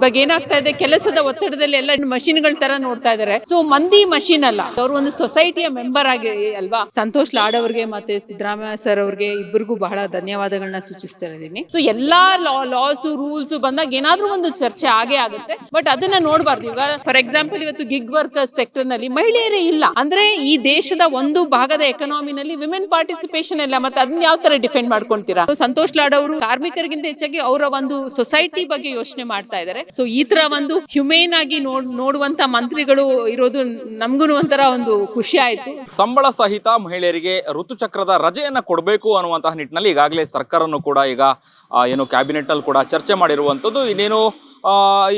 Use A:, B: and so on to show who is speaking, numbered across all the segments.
A: ಇವಾಗ ಏನಾಗ್ತಾ ಇದೆ, ಕೆಲಸದ ಒತ್ತಡದಲ್ಲಿ ಎಲ್ಲ ಮಷಿನ್ಗಳ ತರ ನೋಡ್ತಾ ಇದಾರೆ. ಸೊ ಮಂದಿ ಮಷಿನ್ ಅಲ್ಲ. ಅವ್ರು ಒಂದು ಸೊಸೈಟಿಯ ಮೆಂಬರ್ ಆಗಿ ಅಲ್ವಾ? ಸಂತೋಷ್ ಲಾಡ್ ಅವ್ರಿಗೆ ಮತ್ತೆ ಸಿದ್ದರಾಮಯ್ಯ ಸರ್ ಅವ್ರಿಗೆ ಇಬ್ಬರಿಗೂ ಬಹಳ ಧನ್ಯವಾದಗಳನ್ನ ಸೂಚಿಸ್ತಾ ಇದ್ದೀನಿ. ಸೊ ಎಲ್ಲಾ ಲಾಸ್ ರೂಲ್ಸ್ ಬಂದಾಗ ಏನಾದ್ರೂ ಒಂದು ಚರ್ಚೆ ಆಗೇ ಆಗುತ್ತೆ. ಬಟ್ ಅದನ್ನ ನೋಡಬಾರ್ದು. ಈಗ ಫಾರ್ ಎಕ್ಸಾಂಪಲ್ ಇವತ್ತು ಗಿಗ್ ವರ್ಕರ್ ಸೆಕ್ಟರ್ನಲ್ಲಿ ಮಹಿಳೆಯರೇ ಇಲ್ಲ. ಅಂದ್ರೆ ಈ ದೇಶದ ಒಂದು ಭಾಗದ ಎಕನಾಮಿನಲ್ಲಿ ವಿಮೆನ್ ಪಾರ್ಟಿಸಿಪೇಷನ್ ಇಲ್ಲ. ಮತ್ತೆ ಅದನ್ನ ಯಾವ ತರ ಡಿಫೆಂಡ್ ಮಾಡ್ಕೊಂತೀರಾ? ಸಂತೋಷ್ ಲಾಡ್ ಅವರು ಕಾರ್ಮಿಕರಿಗಿಂತ ಹೆಚ್ಚಾಗಿ ಅವರ ಒಂದು ಸೊಸೈಟಿ ಬಗ್ಗೆ ಯೋಚನೆ ಮಾಡ್ತಾ ಇದ್ದಾರೆ ಸೊ ಈ ತರ ಒಂದು ಹ್ಯುಮೇನ್ ಆಗಿ ನೋಡ್ ನೋಡುವಂತ ಮಂತ್ರಿಗಳು ಇರೋದು ನಮ್ಗೂ ಒಂಥರ ಒಂದು ಖುಷಿ ಆಯ್ತು.
B: ಸಂಬಳ ಸಹಿತ ಮಹಿಳೆಯರಿಗೆ ಋತುಚಕ್ರದ ರಜೆಯನ್ನ ಕೊಡಬೇಕು ಅನ್ನುವಂತಹ ನಿಟ್ಟಿನಲ್ಲಿ ಈಗಾಗಲೇ ಸರ್ಕಾರನು ಕೂಡ ಈಗ ಏನು ಕ್ಯಾಬಿನೆಟ್ ಅಲ್ಲಿ ಕೂಡ ಚರ್ಚೆ ಮಾಡಿರುವಂತದ್ದು ಇನ್ನೇನು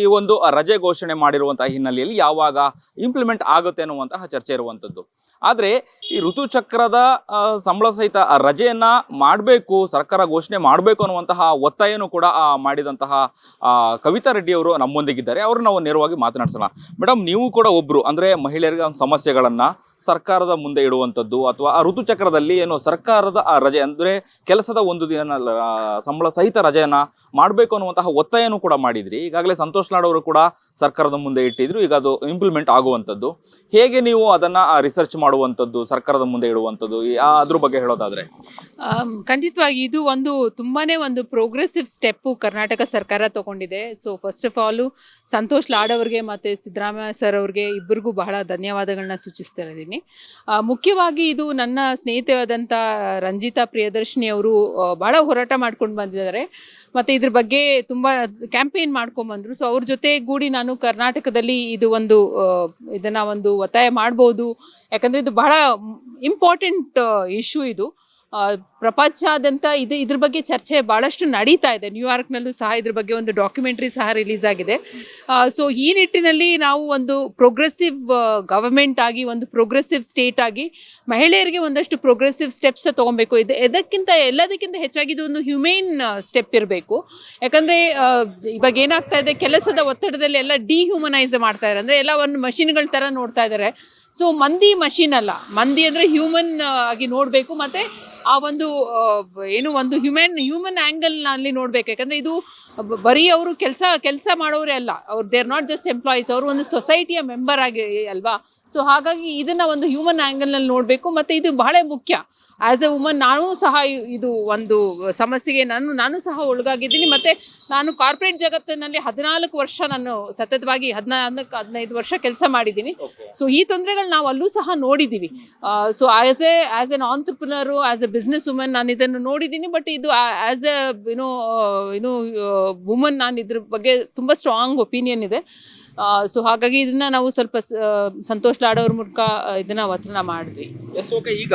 B: ಈ ಒಂದು ರಜೆ ಘೋಷಣೆ ಮಾಡಿರುವಂತಹ ಹಿನ್ನೆಲೆಯಲ್ಲಿ ಯಾವಾಗ ಇಂಪ್ಲಿಮೆಂಟ್ ಆಗುತ್ತೆ ಅನ್ನುವಂತಹ ಚರ್ಚೆ ಇರುವಂಥದ್ದು. ಆದರೆ ಈ ಋತುಚಕ್ರದ ಸಂಬಳ ಸಹಿತ ರಜೆಯನ್ನ ಮಾಡಬೇಕು, ಸರ್ಕಾರ ಘೋಷಣೆ ಮಾಡಬೇಕು ಅನ್ನುವಂತಹ ಒತ್ತಾಯನೂ ಕೂಡ ಮಾಡಿದಂತಹ ಕವಿತಾ ರೆಡ್ಡಿ ಅವರು ನಮ್ಮೊಂದಿಗಿದ್ದಾರೆ. ಅವರು ನಾವು ನೇರವಾಗಿ ಮಾತನಾಡಿಸೋಣ. ಮೇಡಮ್ ನೀವು ಕೂಡ ಒಬ್ರು, ಅಂದ್ರೆ ಮಹಿಳೆಯರಿಗೆ ಸಮಸ್ಯೆಗಳನ್ನ ಸರ್ಕಾರದ ಮುಂದೆ ಇಡುವಂಥದ್ದು ಅಥವಾ ಆ ಋತುಚಕ್ರದಲ್ಲಿ ಏನು ಸರ್ಕಾರದ ಆ ರಜೆ ಅಂದರೆ ಕೆಲಸದ ಒಂದು ದಿನ ಸಂಬಳ ಸಹಿತ ರಜೆಯನ್ನು ಮಾಡಬೇಕು ಅನ್ನುವಂತಹ ಒತ್ತಾಯನೂ ಕೂಡ ಮಾಡಿದ್ರಿ. ಈಗಾಗಲೇ ಸಂತೋಷ್ ಲಾಡ್ ಅವರು ಕೂಡ ಸರ್ಕಾರದ ಮುಂದೆ ಇಟ್ಟಿದ್ರು, ಈಗ ಅದು ಇಂಪ್ಲಿಮೆಂಟ್ ಆಗುವಂಥದ್ದು. ಹೇಗೆ ನೀವು ಅದನ್ನು ರಿಸರ್ಚ್ ಮಾಡುವಂಥದ್ದು, ಸರ್ಕಾರದ ಮುಂದೆ ಇಡುವಂಥದ್ದು ಅದ್ರ ಬಗ್ಗೆ ಹೇಳೋದಾದರೆ?
A: ಖಂಡಿತವಾಗಿ ಇದು ಒಂದು ತುಂಬಾ ಒಂದು ಪ್ರೋಗ್ರೆಸಿವ್ ಸ್ಟೆಪ್ಪು ಕರ್ನಾಟಕ ಸರ್ಕಾರ ತಗೊಂಡಿದೆ. So first of all Santosh Lad ಅವ್ರಿಗೆ ಮತ್ತು ಸಿದ್ದರಾಮಯ್ಯ ಸರ್ ಅವ್ರಿಗೆ ಇಬ್ಬರಿಗೂ ಬಹಳ ಧನ್ಯವಾದಗಳನ್ನ ಸೂಚಿಸ್ತಾ ಇದ್ದೀನಿ. ಆ, ಮುಖ್ಯವಾಗಿ ಇದು ನನ್ನ ಸ್ನೇಹಿತೆಯಾದಂಥ ರಂಜಿತಾ ಪ್ರಿಯದರ್ಶಿನಿ ಅವರು ಭಾಳ ಹೋರಾಟ ಮಾಡ್ಕೊಂಡು ಬಂದಿದ್ದಾರೆ. ಮತ್ತು ಇದ್ರ ಬಗ್ಗೆ ತುಂಬ ಕ್ಯಾಂಪೇನ್ ಮಾಡ್ಕೊಂಬಂದರು ಸೊ ಅವ್ರ ಜೊತೆ ಗೂಡಿ ನಾನು ಕರ್ನಾಟಕದಲ್ಲಿ ಇದು ಒಂದು ಇದನ್ನು ಒಂದು ಒತ್ತಾಯ ಮಾಡ್ಬೋದು. ಯಾಕಂದರೆ ಇದು ಬಹಳ ಇಂಪಾರ್ಟೆಂಟ್ ಇಶ್ಯೂ ಇದು. ಪ್ರಪಂಚಾದ್ಯಂತ ಇದು ಇದ್ರ ಬಗ್ಗೆ ಚರ್ಚೆ ಭಾಳಷ್ಟು ನಡೀತಾ ಇದೆ. ನ್ಯೂಯಾರ್ಕ್ನಲ್ಲೂ ಸಹ ಇದ್ರ ಬಗ್ಗೆ ಒಂದು ಡಾಕ್ಯುಮೆಂಟ್ರಿ ಸಹ ರಿಲೀಸ್ ಆಗಿದೆ. ಸೊ ಈ ನಿಟ್ಟಿನಲ್ಲಿ ನಾವು ಒಂದು ಪ್ರೋಗ್ರೆಸಿವ್ ಗವರ್ಮೆಂಟ್ ಆಗಿ, ಒಂದು ಪ್ರೋಗ್ರೆಸಿವ್ ಸ್ಟೇಟ್ ಆಗಿ ಮಹಿಳೆಯರಿಗೆ ಒಂದಷ್ಟು ಪ್ರೋಗ್ರೆಸಿವ್ ಸ್ಟೆಪ್ಸ್ ತೊಗೊಬೇಕು. ಇದು ಎದಕ್ಕಿಂತ, ಎಲ್ಲದಕ್ಕಿಂತ ಹೆಚ್ಚಾಗಿ ಇದು ಒಂದು ಹ್ಯುಮೇನ್ ಸ್ಟೆಪ್ ಇರಬೇಕು. ಯಾಕಂದರೆ ಇವಾಗ ಏನಾಗ್ತಾ ಇದೆ, ಕೆಲಸದ ಒತ್ತಡದಲ್ಲಿ ಎಲ್ಲ ಡಿಹ್ಯೂಮನೈಸ್ ಮಾಡ್ತಾ ಇದ್ದಾರೆ. ಅಂದರೆ ಎಲ್ಲ ಒಂದು ಮಷಿನ್ಗಳ ಥರ ನೋಡ್ತಾ ಇದ್ದಾರೆ. ಸೊ ಮಂದಿ ಮಷಿನ್ ಅಲ್ಲ. ಮಂದಿ ಅಂದರೆ ಹ್ಯೂಮನ್ ಆಗಿ ನೋಡಬೇಕು. ಮತ್ತು ಆ ಒಂದು ಏನು ಒಂದು ಹ್ಯೂಮನ್ ಹ್ಯೂಮನ್ ಆ್ಯಂಗಲ್ನಲ್ಲಿ ನೋಡಬೇಕು. ಯಾಕಂದರೆ ಇದು ಬರೀ ಅವರು ಕೆಲಸ ಕೆಲಸ ಮಾಡೋರೇ ಅಲ್ಲ. ಅವ್ರು they are not just employees ಅವರು ಒಂದು ಸೊಸೈಟಿಯ ಮೆಂಬರ್ ಆಗಿ, ಅಲ್ವಾ? ಸೊ ಹಾಗಾಗಿ ಇದನ್ನು ಒಂದು ಹ್ಯೂಮನ್ ಆ್ಯಂಗಲ್ನಲ್ಲಿ ನೋಡಬೇಕು ಮತ್ತು ಇದು ಬಹಳ ಮುಖ್ಯ. ಆ್ಯಸ್ ಎ ವುಮನ್ ನಾನು ಸಹ ಇದು ಒಂದು ಸಮಸ್ಯೆಗೆ ನಾನು ನಾನು ಸಹ ಒಳಗಾಗಿದ್ದೀನಿ. ಮತ್ತು ನಾನು ಕಾರ್ಪೊರೇಟ್ ಜಗತ್ತಿನಲ್ಲಿ ಹದಿನಾಲ್ಕು ವರ್ಷ ನಾನು ಸತತವಾಗಿ ಹದಿನಾಲ್ಕು ಹದಿನೈದು ವರ್ಷ ಕೆಲಸ ಮಾಡಿದ್ದೀನಿ. ಸೊ ಈ ತೊಂದರೆಗಳು ನಾವು ಅಲ್ಲೂ ಸಹ ನೋಡಿದ್ದೀವಿ so as a as an entrepreneur as a business woman ನಾನು ಇದನ್ನು ನೋಡಿದ್ದೀನಿ ಬಟ್ ಇದು as a you know you know woman ನಾನು ಇದ್ರ ಬಗ್ಗೆ ತುಂಬ ಸ್ಟ್ರಾಂಗ್ ಒಪಿನಿಯನ್ ಇದೆ. ಸೊ ಹಾಗಾಗಿ ಇದನ್ನ ನಾವು ಸ್ವಲ್ಪ ಸಂತೋಷ ಸಂತೋಷ್ ಲಾಡ್ ಅವ್ರ ಮೂಲಕ ಇದನ್ನ ಒತ್ತಡ ಮಾಡಿದ್ವಿ.
B: ಎಸ್ ಓಕೆ ಈಗ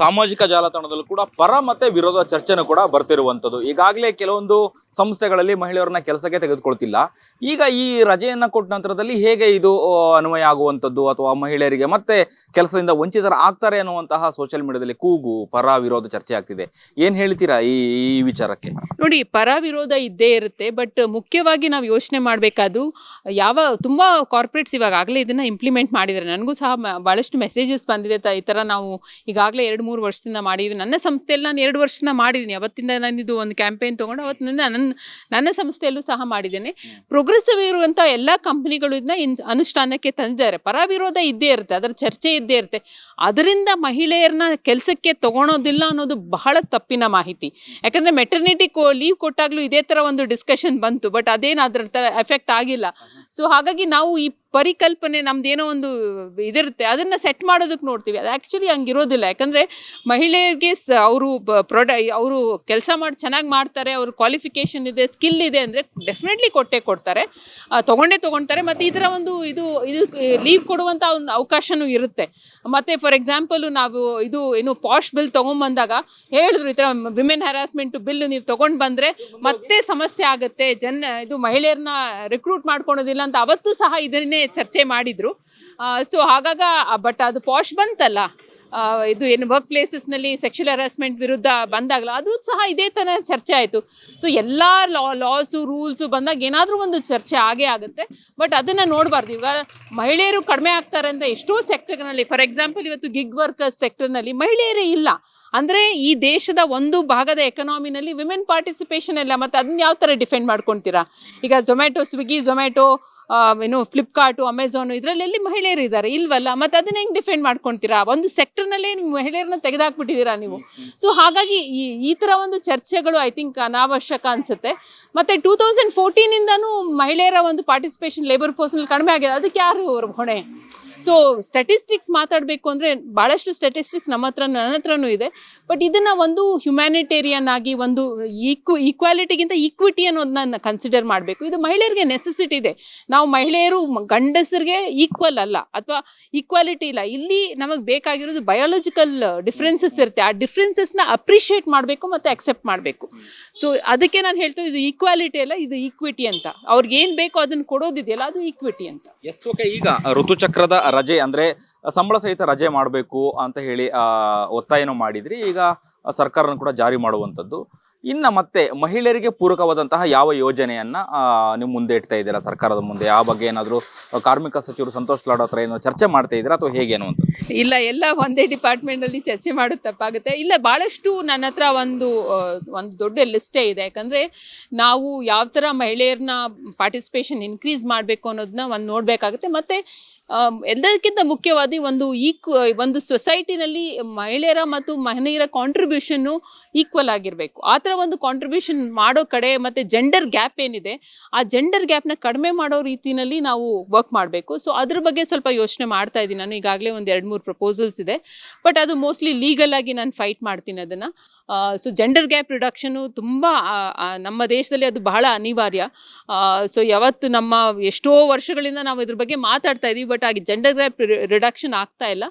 B: ಸಾಮಾಜಿಕ ಜಾಲತಾಣದಲ್ಲೂ ಕೂಡ ಪರ ಮತ್ತೆ ವಿರೋಧ ಚರ್ಚೆನೂ ಕೂಡ ಬರ್ತಿರುವಂಥದ್ದು. ಈಗಾಗಲೇ ಕೆಲವೊಂದು ಸಂಸ್ಥೆಗಳಲ್ಲಿ ಮಹಿಳೆಯರನ್ನ ಕೆಲಸಕ್ಕೆ ತೆಗೆದುಕೊಳ್ತಿಲ್ಲ. ಈಗ ಈ ರಜೆಯನ್ನ ಕೊಟ್ಟ ನಂತರದಲ್ಲಿ ಹೇಗೆ ಇದು ಅನ್ವಯ ಆಗುವಂಥದ್ದು ಅಥವಾ ಮಹಿಳೆಯರಿಗೆ ಮತ್ತೆ ಕೆಲಸದಿಂದ ವಂಚಿತರ ಆಗ್ತಾರೆ ಅನ್ನುವಂತಹ ಸೋಷಿಯಲ್ ಮೀಡಿಯಾದಲ್ಲಿ ಕೂಗು, ಪರ ವಿರೋಧ ಚರ್ಚೆ ಆಗ್ತಿದೆ. ಏನ್ ಹೇಳ್ತೀರಾ ಈ ಈ ವಿಚಾರಕ್ಕೆ?
A: ನೋಡಿ, ಪರ ವಿರೋಧ ಇದ್ದೇ ಇರುತ್ತೆ, ಬಟ್ ಮುಖ್ಯವಾಗಿ ನಾವು ಯೋಚನೆ ಮಾಡಬೇಕಾದ್ರು ಯಾವ, ತುಂಬ ಕಾರ್ಪೊರೇಟ್ಸ್ ಇವಾಗ ಆಗಲೇ ಇದನ್ನು ಇಂಪ್ಲಿಮೆಂಟ್ ಮಾಡಿದ್ರೆ ನನಗೂ ಸಹ ಬಹಳಷ್ಟು ಮೆಸೇಜಸ್ ಬಂದಿದೆ ಈ ತರ ನಾವು ಈಗಾಗಲೇ ಎರಡು ಮೂರು ವರ್ಷದಿಂದ ಮಾಡಿದ್ವಿ ನನ್ನ ಸಂಸ್ಥೆಯಲ್ಲಿ ನಾನು ಎರಡು ವರ್ಷದಿಂದ ಮಾಡಿದ್ದೀನಿ ಅವತ್ತಿಂದ ನಾನು ಇದು ಒಂದು ಕ್ಯಾಂಪೇನ್ ತೊಗೊಂಡು ಅವತ್ತಿನಿಂದ ನನ್ನ ನನ್ನ ಸಂಸ್ಥೆಯಲ್ಲೂ ಸಹ ಮಾಡಿದ್ದೇನೆ. ಪ್ರೋಗ್ರೆಸಿವ್ ಇರುವಂಥ ಎಲ್ಲ ಕಂಪ್ನಿಗಳು ಇದನ್ನ ಇನ್ ಅನುಷ್ಠಾನಕ್ಕೆ ತಂದಿದ್ದಾರೆ. ಪರ ವಿರೋಧ ಇದ್ದೇ ಇರುತ್ತೆ. ಅದರ ಚರ್ಚೆ ಇದ್ದೇ ಇರುತ್ತೆ. ಅದರಿಂದ ಮಹಿಳೆಯರನ್ನ ಕೆಲಸಕ್ಕೆ ತಗೊಳೋದಿಲ್ಲ ಅನ್ನೋದು ಬಹಳ ತಪ್ಪಿನ ಮಾಹಿತಿ. ಯಾಕಂದರೆ ಮೆಟರ್ನಿಟಿ ಕೋ ಲೀವ್ ಕೊಟ್ಟಾಗಲೂ ಇದೇ ಥರ ಒಂದು ಡಿಸ್ಕಷನ್ ಬಂತು. ಬಟ್ ಅದೇನು ಅದರ ಥರ ಎಫೆಕ್ಟ್ ಆಗಿಲ್ಲ ಸೊ ಹಾಗಾಗಿ ನಾವು ಈ ಪರಿಕಲ್ಪನೆ ನಮ್ದೇನೋ ಒಂದು ಇದಿರುತ್ತೆ, ಅದನ್ನು ಸೆಟ್ ಮಾಡೋದಕ್ಕೆ ನೋಡ್ತೀವಿ. ಅದು ಆ್ಯಕ್ಚುಲಿ ಹಂಗಿರೋದಿಲ್ಲ. ಯಾಕಂದರೆ ಮಹಿಳೆಯರಿಗೆ ಸ, ಅವರು ಪ್ರೊಡ, ಅವರು ಕೆಲಸ ಮಾಡಿ, ಚೆನ್ನಾಗಿ ಮಾಡ್ತಾರೆ, ಅವ್ರ ಕ್ವಾಲಿಫಿಕೇಷನ್ ಇದೆ ಸ್ಕಿಲ್ ಇದೆ ಅಂದರೆ ಡೆಫಿನೆಟ್ಲಿ ಕೊಟ್ಟೇ ಕೊಡ್ತಾರೆ. ತೊಗೊಂಡೇ ತೊಗೊಳ್ತಾರೆ ಮತ್ತು ಇದರ ಒಂದು ಇದು ಇದು ಲೀವ್ ಕೊಡುವಂಥ ಒಂದು ಅವಕಾಶನೂ ಇರುತ್ತೆ. ಮತ್ತು ಫಾರ್ ಎಕ್ಸಾಂಪಲು ನಾವು ಇದು ಏನು ಪಾಶ್ ಬಿಲ್ ತೊಗೊಂಬಂದಾಗ ಹೇಳಿದ್ರು, ಈ ಥರ ವಿಮೆನ್ ಹ್ಯಾರಾಸ್ಮೆಂಟ್ ಬಿಲ್ ನೀವು ತೊಗೊಂಡು ಬಂದರೆ ಮತ್ತೆ ಸಮಸ್ಯೆ ಆಗುತ್ತೆ. ಜನ, ಇದು ಮಹಿಳೆಯರನ್ನ ರಿಕ್ರೂಟ್ ಮಾಡ್ಕೊಳೋದಿಲ್ಲ ಅಂತ ಅವತ್ತು ಸಹ ಇದನ್ನೇ ಚರ್ಚೆ ಮಾಡಿದರು. ಸೊ ಹಾಗಾಗ ಬಟ್ ಅದು ಪಾಶ್ ಬಂತಲ್ಲ. ಇದು ಏನು ವರ್ಕ್ ಪ್ಲೇಸಸ್ನಲ್ಲಿ ಸೆಕ್ಷುಲ್ ಹರಾಸ್ಮೆಂಟ್ ವಿರುದ್ಧ ಬಂದಾಗಲ್ಲ ಅದು ಸಹ ಇದೇ ಥರ ಚರ್ಚೆ ಆಯಿತು. ಸೊ ಎಲ್ಲ ಲಾ ಲಾಸು ರೂಲ್ಸು ಬಂದಾಗ ಏನಾದರೂ ಒಂದು ಚರ್ಚೆ ಆಗೇ ಆಗುತ್ತೆ. ಬಟ್ ಅದನ್ನು ನೋಡಬಾರ್ದು. ಈಗ ಮಹಿಳೆಯರು ಕಡಿಮೆ ಆಗ್ತಾರೆ ಅಂತ ಎಷ್ಟೋ ಸೆಕ್ಟರ್ನಲ್ಲಿ ಫಾರ್ ಎಕ್ಸಾಂಪಲ್ ಇವತ್ತು ಗಿಗ್ ವರ್ಕರ್ಸ್ ಸೆಕ್ಟರ್ನಲ್ಲಿ ಮಹಿಳೆಯರೇ ಇಲ್ಲ. ಅಂದರೆ ಈ ದೇಶದ ಒಂದು ಭಾಗದ ಎಕನಾಮಿನಲ್ಲಿ ವಿಮೆನ್ ಪಾರ್ಟಿಸಿಪೇಷನ್ ಇಲ್ಲ ಮತ್ತು ಅದನ್ನ ಯಾವ ಥರ ಡಿಫೆಂಡ್ ಮಾಡ್ಕೊತೀರಾ? ಈಗ ಝೊಮ್ಯಾಟೊ ಸ್ವಿಗ್ಗಿ ಝೊಮ್ಯಾಟೊ ಏನು ಫ್ಲಿಪ್ಕಾರ್ಟು ಅಮೆಝಾನು ಇದರಲ್ಲೆಲ್ಲಿ ಮಹಿಳೆಯರು ಇದ್ದಾರೆ. ಇಲ್ವಲ್ಲ? ಮತ್ತು ಅದನ್ನ ಹೆಂಗೆ ಡಿಫೆಂಡ್ ಮಾಡ್ಕೊತೀರಾ? ಒಂದು ಸೆಕ್ಟರ್ನಲ್ಲೇ ಮಹಿಳೆಯರನ್ನ ತೆಗೆದಾಕ್ಬಿಟ್ಟಿದ್ದೀರಾ ನೀವು? ಸೊ ಹಾಗಾಗಿ ಈ ಈ ಥರ ಒಂದು ಚರ್ಚೆಗಳು ಐ ಥಿಂಕ್ ಅನಾವಶ್ಯಕ ಅನಿಸುತ್ತೆ. ಮತ್ತು ಟೂ ತೌಸಂಡ್ ಫೋರ್ಟೀನಿಂದನೂ ಮಹಿಳೆಯರ ಒಂದು ಪಾರ್ಟಿಸಿಪೇಷನ್ ಲೇಬರ್ ಫೋರ್ಸ್ನಲ್ಲಿ ಕಡಿಮೆ ಆಗಿದೆ. ಅದಕ್ಕೆ ಯಾರು ಅವ್ರ ಹೊಣೆ? ಸೊ ಸ್ಟಾಟಿಸ್ಟಿಕ್ಸ್ ಮಾತಾಡಬೇಕು ಅಂದರೆ ಭಾಳಷ್ಟು ಸ್ಟಾಟಿಸ್ಟಿಕ್ಸ್ ನಮ್ಮ ಹತ್ರ, ನನ್ನ ಹತ್ರನೂ ಇದೆ. ಬಟ್ ಇದನ್ನು ಒಂದು ಹ್ಯುಮ್ಯಾನಿಟೇರಿಯನ್ ಆಗಿ ಒಂದು ಈಕ್ವ ಈಕ್ವಾಲಿಟಿಗಿಂತ ಈಕ್ವಿಟಿ ಅನ್ನೋದನ್ನ ಕನ್ಸಿಡರ್ ಮಾಡಬೇಕು. ಇದು ಮಹಿಳೆಯರಿಗೆ ನೆಸೆಸಿಟಿ ಇದೆ. ನಾವು ಮಹಿಳೆಯರು ಗಂಡಸರಿಗೆ ಈಕ್ವಲ್ ಅಲ್ಲ, ಅಥವಾ ಈಕ್ವಾಲಿಟಿ ಇಲ್ಲ. ಇಲ್ಲಿ ನಮಗೆ ಬೇಕಾಗಿರೋದು ಬಯಾಲಜಿಕಲ್ ಡಿಫ್ರೆನ್ಸಸ್ ಇರುತ್ತೆ. ಆ ಡಿಫ್ರೆನ್ಸಸ್ನ ಅಪ್ರಿಷಿಯೇಟ್ ಮಾಡಬೇಕು ಮತ್ತು ಅಕ್ಸೆಪ್ಟ್ ಮಾಡಬೇಕು. ಸೊ ಅದಕ್ಕೆ ನಾನು ಹೇಳ್ತೇವೆ ಇದು ಈಕ್ವಾಲಿಟಿ ಅಲ್ಲ, ಇದು ಈಕ್ವಿಟಿ ಅಂತ. ಅವ್ರಿಗೆ ಏನು ಬೇಕೋ ಅದನ್ನು ಕೊಡೋದಿದೆಯಲ್ಲ, ಅದು ಈಕ್ವಿಟಿ ಅಂತ.
B: ಎಸ್ ಓಕೆ ಈಗ ಋತುಚಕ್ರದ ರಜೆ ಅಂದ್ರೆ ಸಂಬಳ ಸಹಿತ ರಜೆ ಮಾಡಬೇಕು ಅಂತ ಹೇಳಿ ಒತ್ತಾಯನೂ ಮಾಡಿದ್ರಿ. ಈಗ ಸರ್ಕಾರನ ಕೂಡ ಜಾರಿ ಮಾಡುವಂಥದ್ದು. ಇನ್ನ ಮತ್ತೆ ಮಹಿಳೆಯರಿಗೆ ಪೂರಕವಾದಂತಹ ಯಾವ ಯೋಜನೆಯನ್ನ ನೀವು ಮುಂದೆ ಇಡ್ತಾ ಇದ್ದೀರಾ ಸರ್ಕಾರದ ಮುಂದೆ? ಆ ಬಗ್ಗೆ ಏನಾದರೂ ಕಾರ್ಮಿಕ ಸಚಿವರು ಸಂತೋಷ್ ಲಾಡ್ ಹತ್ರ ಏನೋ ಚರ್ಚೆ ಮಾಡ್ತಾ ಇದ್ದೀರಾ ಅಥವಾ ಹೇಗೇನು ಅಂತ
A: ಇಲ್ಲ, ಎಲ್ಲ ಒಂದೇ ಡಿಪಾರ್ಟ್ಮೆಂಟಲ್ಲಿ ಚರ್ಚೆ ಮಾಡೋದು ತಪ್ಪಾಗುತ್ತೆ ಇಲ್ಲ ಭಾಳಷ್ಟು ನನ್ನ ಹತ್ರ ಒಂದು ಒಂದು ದೊಡ್ಡ ಲಿಸ್ಟೇ ಇದೆ. ಯಾಕಂದರೆ ನಾವು ಯಾವ ಥರ ಮಹಿಳೆಯರನ್ನ ಪಾರ್ಟಿಸಿಪೇಷನ್ ಇನ್ಕ್ರೀಸ್ ಮಾಡಬೇಕು ಅನ್ನೋದನ್ನ ಒಂದು ನೋಡಬೇಕಾಗುತ್ತೆ. ಮತ್ತು ಎಲ್ಲದಕ್ಕಿಂತ ಮುಖ್ಯವಾಗಿ ಒಂದು ಈಕ್ವ, ಒಂದು ಸೊಸೈಟಿನಲ್ಲಿ ಮಹಿಳೆಯರ ಮತ್ತು ಮಹಿಳೆಯರ ಕಾಂಟ್ರಿಬ್ಯೂಷನ್ನು ಈಕ್ವಲ್ ಆಗಿರಬೇಕು. ಆ ಥರ ಒಂದು ಕಾಂಟ್ರಿಬ್ಯೂಷನ್ ಮಾಡೋ ಕಡೆ ಮತ್ತು ಜೆಂಡರ್ ಗ್ಯಾಪ್ ಏನಿದೆ, ಆ ಜೆಂಡರ್ ಗ್ಯಾಪ್ನ ಕಡಿಮೆ ಮಾಡೋ ರೀತಿಯಲ್ಲಿ ನಾವು ವರ್ಕ್ ಮಾಡಬೇಕು. ಸೊ ಅದ್ರ ಬಗ್ಗೆ ಸ್ವಲ್ಪ ಯೋಚನೆ ಮಾಡ್ತಾ ಇದ್ದೀನಿ ನಾನು. ಈಗಾಗಲೇ ಒಂದು ಎರಡು ಮೂರು ಪ್ರಪೋಸಲ್ಸ್ ಇದೆ. ಬಟ್ ಅದು ಮೋಸ್ಟ್ಲಿ ಲೀಗಲ್ ಆಗಿ ನಾನು ಫೈಟ್ ಮಾಡ್ತೀನಿ ಅದನ್ನು. ಸೊ ಜೆಂಡರ್ ಗ್ಯಾಪ್ ರಿಡಕ್ಷನು ತುಂಬ ನಮ್ಮ ದೇಶದಲ್ಲಿ ಅದು ಬಹಳ ಅನಿವಾರ್ಯ. ಸೊ ಯಾವತ್ತು ನಮ್ಮ ಎಷ್ಟೋ ವರ್ಷಗಳಿಂದ ನಾವು ಇದ್ರ ಬಗ್ಗೆ ಮಾತಾಡ್ತಾ ಇದ್ದೀವಿ ಬಟ್ ಆಗಿ ಜೆಂಡರ್ ಗ್ಯಾಪ್ ರಿಡಕ್ಷನ್ ಆಗ್ತಾ ಇಲ್ಲ.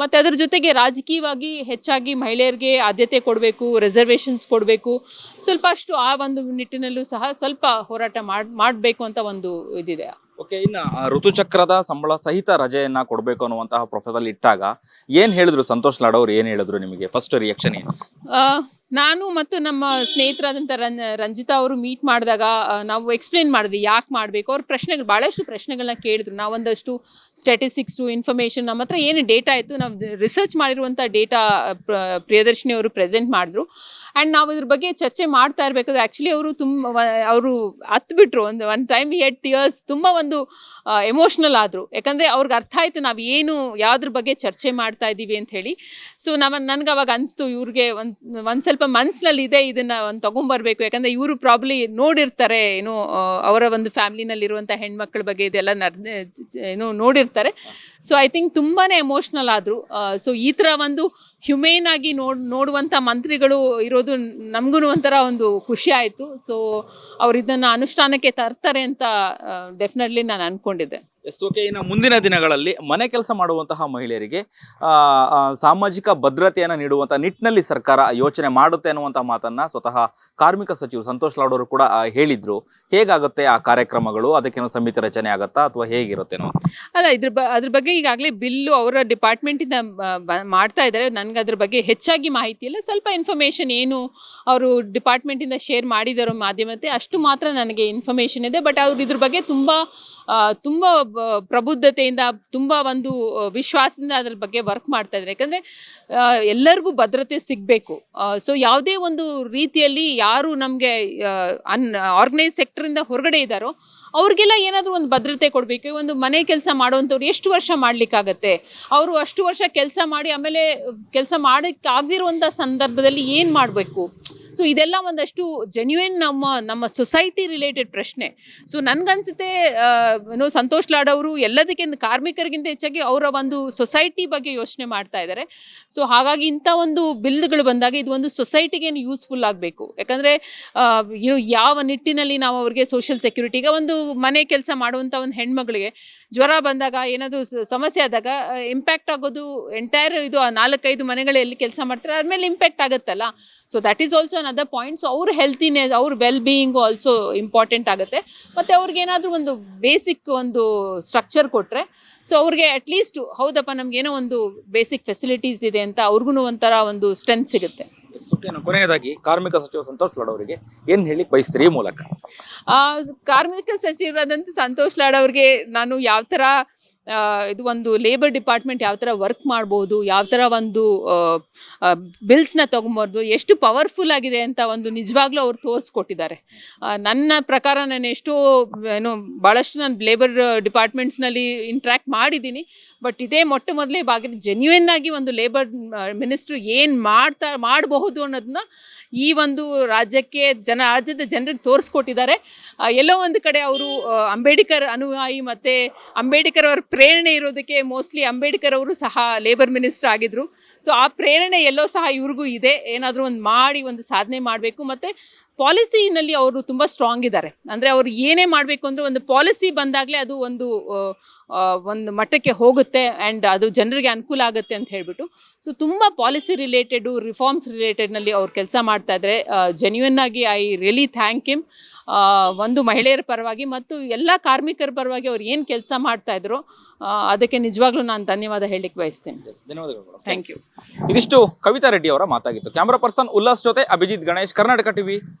A: ಮತ್ತು ಅದರ ಜೊತೆಗೆ ರಾಜಕೀಯವಾಗಿ ಹೆಚ್ಚಾಗಿ ಮಹಿಳೆಯರಿಗೆ ಆದ್ಯತೆ ಕೊಡಬೇಕು ರಿಸರ್ವೇಷನ್ಸ್ ಕೊಡಬೇಕು. ಸ್ವಲ್ಪ ಅಷ್ಟು ಆ ಒಂದು ನಿಟ್ಟಿನಲ್ಲೂ ಸಹ ಸ್ವಲ್ಪ ಹೋರಾಟ ಮಾಡ್, ಮಾಡಬೇಕು ಅಂತ ಒಂದು ಇದಿದೆ.
B: ಓಕೆ ಇನ್ನ ಋತುಚಕ್ರದ ಸಂಬಳ ಸಹಿತ ರಜೆಯನ್ನ ಕೊಡಬೇಕು ಅನ್ನುವಂತಹ ಪ್ರೊಫೆಸರ್ ಇಟ್ಟಾಗ ಏನ್ ಹೇಳಿದ್ರು? ಸಂತೋಷ್ ಲಾಡ್ ಅವ್ರು ಏನ್ ಹೇಳಿದ್ರು ನಿಮಗೆ? ಫಸ್ಟ್ ರಿಯಾಕ್ಷನ್ ಏನು?
A: ನಾನು ಮತ್ತು ನಮ್ಮ ಸ್ನೇಹಿತರಾದಂಥ ರನ್, ರಂಜಿತಾ ಅವರು ಮೀಟ್ ಮಾಡಿದಾಗ ನಾವು ಎಕ್ಸ್ಪ್ಲೇನ್ ಮಾಡಿದ್ವಿ ಯಾಕೆ ಮಾಡಬೇಕು. ಅವ್ರ ಪ್ರಶ್ನೆಗಳು ಭಾಳಷ್ಟು ಪ್ರಶ್ನೆಗಳನ್ನ ಕೇಳಿದ್ರು. ನಾವೊಂದಷ್ಟು ಸ್ಟ್ಯಾಟಿಸ್ಟಿಕ್ಸು ಇನ್ಫಾರ್ಮೇಷನ್ ನಮ್ಮ ಹತ್ರ ಏನು ಡೇಟಾ ಇತ್ತು, ನಾವು ರಿಸರ್ಚ್ ಮಾಡಿರುವಂಥ ಡೇಟಾ ಪ್ರಿಯದರ್ಶಿನಿ ಅವರು ಪ್ರೆಸೆಂಟ್ ಮಾಡಿದ್ರು. ಆ್ಯಂಡ್ ನಾವು ಇದ್ರ ಬಗ್ಗೆ ಚರ್ಚೆ ಮಾಡ್ತಾ ಇರಬೇಕಾದ್ರೆ ಆ್ಯಕ್ಚುಲಿ ಅವರು ತುಂಬ ಅವರು ಹತ್ಬಿಟ್ರು. ಒಂದು ಒನ್ ಟೈಮ್ ಎಟ್ ಟಿಯರ್ಸ್ ತುಂಬ ಒಂದು ಎಮೋಷ್ನಲ್ ಆದರು. ಯಾಕಂದರೆ ಅವ್ರಿಗೆ ಅರ್ಥ ಆಯಿತು, ನಾವು ಏನು, ಯಾವುದ್ರ ಬಗ್ಗೆ ಚರ್ಚೆ ಮಾಡ್ತಾ ಇದ್ದೀವಿ ಅಂತ ಹೇಳಿ. ಸೊ ನಮ್ಮ ನನಗೆ ಅವಾಗ ಅನಿಸ್ತು, ಇವ್ರಿಗೆ ಒಂದು ಒಂದು ಸ್ವಲ್ಪ ಮನಸ್ಸಿನಲ್ಲಿ ಇದೆ ಇದನ್ನ ಒಂದು ತಗೊಂಡ್ಬರ್ಬೇಕು ಯಾಕಂದ್ರೆ ಇವರು ಪ್ರಾಬ್ಲಿ ನೋಡಿರ್ತಾರೆ, ಏನು ಅವರ ಒಂದು ಫ್ಯಾಮಿಲಿನಲ್ಲಿರುವಂತಹ ಹೆಣ್ಮಕ್ಳ ಬಗ್ಗೆ ಇದೆಲ್ಲ ನಡ್ ಏನು ನೋಡಿರ್ತಾರೆ. ಸೊ ಐ ಥಿಂಕ್ ತುಂಬಾ ಎಮೋಷ್ನಲ್ ಆದರು. ಸೊ ಈ ಥರ ಒಂದು ಹ್ಯುಮೇನ್ ಆಗಿ ನೋಡ್ ನೋಡುವಂಥ ಮಂತ್ರಿಗಳು ಇರೋದು ನಮಗೂ ಒಂಥರ ಒಂದು ಖುಷಿ ಆಯಿತು. ಸೊ ಅವ್ರು ಇದನ್ನು ಅನುಷ್ಠಾನಕ್ಕೆ ತರ್ತಾರೆ ಅಂತ ಡೆಫಿನೆಟ್ಲಿ ನಾನು ಅಂದ್ಕೊಂಡಿದ್ದೆ
B: ಎಸ್ ಓಕೆ ಇನ್ನು ಮುಂದಿನ ದಿನಗಳಲ್ಲಿ ಮನೆ ಕೆಲಸ ಮಾಡುವಂತಹ ಮಹಿಳೆಯರಿಗೆ ಸಾಮಾಜಿಕ ಭದ್ರತೆಯನ್ನು ನೀಡುವಂಥ ನಿಟ್ಟಿನಲ್ಲಿ ಸರ್ಕಾರ ಯೋಚನೆ ಮಾಡುತ್ತೆ ಅನ್ನುವಂಥ ಮಾತನ್ನ ಸ್ವತಃ ಕಾರ್ಮಿಕ ಸಚಿವರು ಸಂತೋಷ್ ಲಾಡ್ ಅವರು ಕೂಡ ಹೇಳಿದರು ಹೇಳಿದ್ರು. ಹೇಗಾಗುತ್ತೆ ಆ ಕಾರ್ಯಕ್ರಮಗಳು? ಅದಕ್ಕೇನೋ ಸಮಿತಿ ರಚನೆ ಆಗುತ್ತಾ ಅಥವಾ ಹೇಗಿರುತ್ತೇನೋ?
A: ಅಲ್ಲ ಇದ್ರ ಬ ಅದ್ರ ಬಗ್ಗೆ ಈಗಾಗಲೇ ಬಿಲ್ಲು ಅವರ ಡಿಪಾರ್ಟ್ಮೆಂಟಿಂದ ಮಾಡ್ತಾ ಇದ್ದಾರೆ. ನನಗೆ ಅದ್ರ ಬಗ್ಗೆ ಹೆಚ್ಚಾಗಿ ಮಾಹಿತಿ ಇಲ್ಲ. ಸ್ವಲ್ಪ ಇನ್ಫಾರ್ಮೇಷನ್ ಏನು ಅವರು ಡಿಪಾರ್ಟ್ಮೆಂಟಿಂದ ಶೇರ್ ಮಾಡಿದಾರೋ ಮಾಧ್ಯಮತೆ ಅಷ್ಟು ಮಾತ್ರ ನನಗೆ ಇನ್ಫಾರ್ಮೇಷನ್ ಇದೆ. ಬಟ್ ಅವ್ರು ಇದ್ರ ಬಗ್ಗೆ ತುಂಬ ತುಂಬ ಪ್ರಬುದ್ಧತೆಯಿಂದ, ತುಂಬ ಒಂದು ವಿಶ್ವಾಸದಿಂದ ಅದ್ರ ಬಗ್ಗೆ ವರ್ಕ್ ಮಾಡ್ತಾ ಇದ್ದಾರೆ. ಯಾಕಂದರೆ ಎಲ್ಲರಿಗೂ ಭದ್ರತೆ ಸಿಗಬೇಕು. ಸೊ ಯಾವುದೇ ಒಂದು ರೀತಿಯಲ್ಲಿ ಯಾರು ನಮಗೆ ಅನ್ ಆರ್ಗನೈಸ್ ಸೆಕ್ಟರಿಂದ ಹೊರಗಡೆ ಇದ್ದಾರೋ ಅವ್ರಿಗೆಲ್ಲ ಏನಾದರೂ ಒಂದು ಭದ್ರತೆ ಕೊಡಬೇಕು. ಒಂದು ಮನೆ ಕೆಲಸ ಮಾಡುವಂಥವ್ರು ಎಷ್ಟು ವರ್ಷ ಮಾಡಲಿಕ್ಕಾಗತ್ತೆ? ಅವರು ಅಷ್ಟು ವರ್ಷ ಕೆಲಸ ಮಾಡಿ ಆಮೇಲೆ ಕೆಲಸ ಮಾಡೋಕ್ಕಾಗದಿರುವಂಥ ಸಂದರ್ಭದಲ್ಲಿ ಏನು ಮಾಡಬೇಕು? ಸೊ ಇದೆಲ್ಲ ಒಂದಷ್ಟು ಜೆನ್ಯುನ್ ನಮ್ಮ ನಮ್ಮ ಸೊಸೈಟಿ ರಿಲೇಟೆಡ್ ಪ್ರಶ್ನೆ. ಸೊ ನನ್ಗನ್ಸುತ್ತೆ ಏನೋ ಸಂತೋಷ್ ಲಾಡ್ ಅವರು ಎಲ್ಲದಕ್ಕಿಂತ ಕಾರ್ಮಿಕರಿಗಿಂತ ಹೆಚ್ಚಾಗಿ ಅವರ ಒಂದು ಸೊಸೈಟಿ ಬಗ್ಗೆ ಯೋಚನೆ ಮಾಡ್ತಾ ಇದ್ದಾರೆ ಸೊ ಹಾಗಾಗಿ ಇಂಥ ಒಂದು ಬಿಲ್ಗಳು ಬಂದಾಗ ಇದು ಒಂದು ಸೊಸೈಟಿಗೆ ಯೂಸ್ಫುಲ್ ಆಗಬೇಕು. ಯಾಕಂದರೆ ಯಾವ ನಿಟ್ಟಿನಲ್ಲಿ ನಾವು ಅವ್ರಿಗೆ ಸೋಷಿಯಲ್ ಸೆಕ್ಯೂರಿಟಿಗೆ ಒಂದು ಮನೆ ಕೆಲಸ ಮಾಡುವಂಥ ಒಂದು ಹೆಣ್ಮಗಳಿಗೆ ಜ್ವರ ಬಂದಾಗ, ಏನಾದರೂ ಸಮಸ್ಯೆ ಆದಾಗ ಇಂಪ್ಯಾಕ್ಟ್ ಆಗೋದು ಎಂಟೈರ್ ಇದು ನಾಲ್ಕೈದು ಮನೆಗಳಲ್ಲಿ ಕೆಲಸ ಮಾಡ್ತಾರೆ, ಅದ್ಮೇಲೆ ಇಂಪ್ಯಾಕ್ಟ್ ಆಗುತ್ತಲ್ಲ. So that is also another points ಅವ್ರ ಹೆಲ್ತಿನೆಸ್ ಅವ್ರ ವೆಲ್ ಬೀಯಿಂಗು ಆಲ್ಸೋ ಇಂಪಾರ್ಟೆಂಟ್ ಆಗುತ್ತೆ. ಮತ್ತು ಅವ್ರಿಗೆ ಏನಾದರೂ ಒಂದು ಬೇಸಿಕ್ ಒಂದು ಸ್ಟ್ರಕ್ಚರ್ ಕೊಟ್ಟರೆ ಸೊ ಅವ್ರಿಗೆ ಅಟ್ಲೀಸ್ಟ್ ಹೌದಪ್ಪ ನಮಗೇನೋ ಒಂದು ಬೇಸಿಕ್ ಫೆಸಿಲಿಟೀಸ್ ಇದೆ ಅಂತ ಅವ್ರಿಗೂ ಒಂಥರ ಒಂದು ಸ್ಟ್ರೆಂತ್ ಸಿಗುತ್ತೆ.
B: ಕೊನೆಯದಾಗಿ ಕಾರ್ಮಿಕ ಸಚಿವ ಸಂತೋಷ್ ಲಾಡ್ ಅವರಿಗೆ ಏನು ಹೇಳಿ ಬಯಸ್ತೀರಿ ಮೂಲಕ?
A: ಕಾರ್ಮಿಕ ಸಚಿವರಾದಂಥ ಸಂತೋಷ್ ಲಾಡ್ ಅವ್ರಿಗೆ ನಾನು ಯಾವ ಥರ ಇದು ಒಂದು ಲೇಬರ್ ಡಿಪಾರ್ಟ್ಮೆಂಟ್ ಯಾವ ಥರ ವರ್ಕ್ ಮಾಡ್ಬೋದು, ಯಾವ ಥರ ಒಂದು ಬಿಲ್ಸ್ನ ತೊಗೊಬೋದು ಎಷ್ಟು ಪವರ್ಫುಲ್ ಆಗಿದೆ ಅಂತ ಒಂದು ನಿಜವಾಗ್ಲೂ ಅವ್ರು ತೋರಿಸ್ಕೊಟ್ಟಿದ್ದಾರೆ. ನನ್ನ ಪ್ರಕಾರ ನಾನು ಎಷ್ಟೋ, ಏನು ಭಾಳಷ್ಟು ನಾನು ಲೇಬರ್ ಡಿಪಾರ್ಟ್ಮೆಂಟ್ಸ್ನಲ್ಲಿ ಇಂಟ್ರ್ಯಾಕ್ಟ್ ಮಾಡಿದ್ದೀನಿ ಬಟ್ ಇದೇ ಮೊಟ್ಟ ಮೊದಲೇ ಬಾಗಿ ಜೆನ್ಯೂನ್ ಆಗಿ ಒಂದು ಲೇಬರ್ ಮಿನಿಸ್ಟ್ರು ಏನು ಮಾಡ್ತಾ, ಮಾಡಬಹುದು ಅನ್ನೋದನ್ನ ಈ ಒಂದು ರಾಜ್ಯಕ್ಕೆ, ಜನ, ರಾಜ್ಯದ ಜನರಿಗೆ ತೋರಿಸ್ಕೊಟ್ಟಿದ್ದಾರೆ. ಎಲ್ಲೋ ಒಂದು ಕಡೆ ಅವರು ಅಂಬೇಡ್ಕರ್ ಅನುಯಾಯಿ ಮತ್ತು ಅಂಬೇಡ್ಕರ್ ಅವ್ರ ಪ್ರೇರಣೆ ಇರೋದಕ್ಕೆ ಮೋಸ್ಟ್ಲಿ ಅಂಬೇಡ್ಕರ್ ಅವರು ಸಹ ಲೇಬರ್ ಮಿನಿಸ್ಟರ್ ಆಗಿದ್ರು. ಸೊ ಆ ಪ್ರೇರಣೆ ಎಲ್ಲೋ ಸಹ ಇವ್ರಿಗೂ ಇದೆ. ಏನಾದರೂ ಒಂದು ಮಾಡಿ, ಒಂದು ಸಾಧನೆ ಮಾಡಬೇಕು. ಮತ್ತು ಪಾಲಿಸಿನಲ್ಲಿ ಅವರು ತುಂಬ ಸ್ಟ್ರಾಂಗ್ ಇದ್ದಾರೆ. ಅಂದರೆ ಅವರು ಏನೇ ಮಾಡಬೇಕು ಅಂದರೆ ಒಂದು ಪಾಲಿಸಿ ಬಂದಾಗಲೇ ಅದು ಒಂದು ಒಂದು ಮಟ್ಟಕ್ಕೆ ಹೋಗುತ್ತೆ ಆ್ಯಂಡ್ ಅದು ಜನರಿಗೆ ಅನುಕೂಲ ಆಗುತ್ತೆ ಅಂತ ಹೇಳಿಬಿಟ್ಟು. ಸೊ ತುಂಬ ಪಾಲಿಸಿ ರಿಲೇಟೆಡು ರಿಫಾರ್ಮ್ಸ್ ರಿಲೇಟೆಡ್ನಲ್ಲಿ ಅವ್ರು ಕೆಲಸ ಮಾಡ್ತಾ ಇದ್ದಾರೆ ಜೆನ್ಯೂನ್ ಆಗಿ ಐ ರಿಯಲಿ ಥ್ಯಾಂಕ್ ಹಿಮ್ ಒಂದು ಮಹಿಳೆಯರ ಪರವಾಗಿ ಮತ್ತು ಎಲ್ಲ ಕಾರ್ಮಿಕರ ಪರವಾಗಿ ಅವ್ರು ಏನು ಕೆಲಸ ಮಾಡ್ತಾ ಇದ್ರು ಅದಕ್ಕೆ ನಿಜವಾಗ್ಲೂ ನಾನು ಧನ್ಯವಾದ ಹೇಳಲಿಕ್ಕೆ ಬಯಸ್ತೇನೆ.
B: ಧನ್ಯವಾದಗಳು
A: ಥ್ಯಾಂಕ್ ಯು
B: ಇದಿಷ್ಟು ಕವಿತಾ ರೆಡ್ಡಿ ಅವರ ಮಾತಾಗಿತ್ತು. ಕ್ಯಾಮ್ರಾ ಪರ್ಸನ್ ಉಲ್ಲಾಸ್ ಜೊತೆ ಅಭಿಜಿತ್ ಗಣೇಶ್ ಕರ್ನಾಟಕ ಟಿವಿ